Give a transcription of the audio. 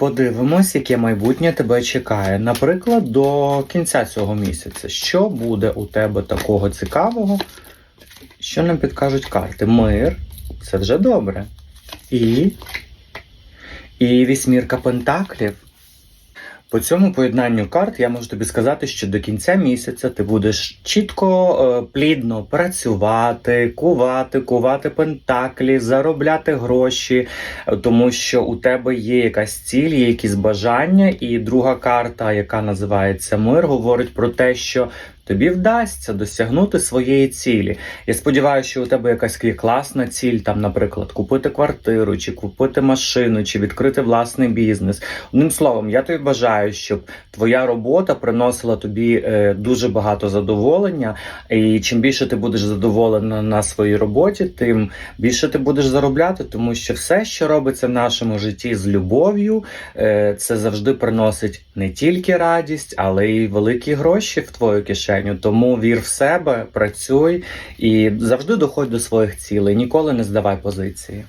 Подивимось, яке майбутнє тебе чекає. Наприклад, до кінця цього місяця. Що буде у тебе такого цікавого? Що нам підкажуть карти? Мир, це вже добре. І. І вісьмірка пентаклів. По цьому поєднанню карт я можу тобі сказати, що до кінця місяця ти будеш чітко, е, плідно працювати, кувати, кувати пентаклі, заробляти гроші, е, тому що у тебе є якась ціль, є якісь бажання. І друга карта, яка називається Мир, говорить про те, що тобі вдасться досягнути своєї цілі. Я сподіваюся, що у тебе якась класна ціль, там, наприклад, купити квартиру, чи купити машину, чи відкрити власний бізнес. Одним словом, я тобі бажаю, щоб твоя робота приносила тобі е, дуже багато задоволення. І чим більше ти будеш задоволена на своїй роботі, тим більше ти будеш заробляти, тому що все, що робиться в нашому житті з любов'ю, е, це завжди приносить не тільки радість, але й великі гроші в твою кишеню. Тому вір в себе, працюй і завжди доходь до своїх цілей. Ніколи не здавай позиції.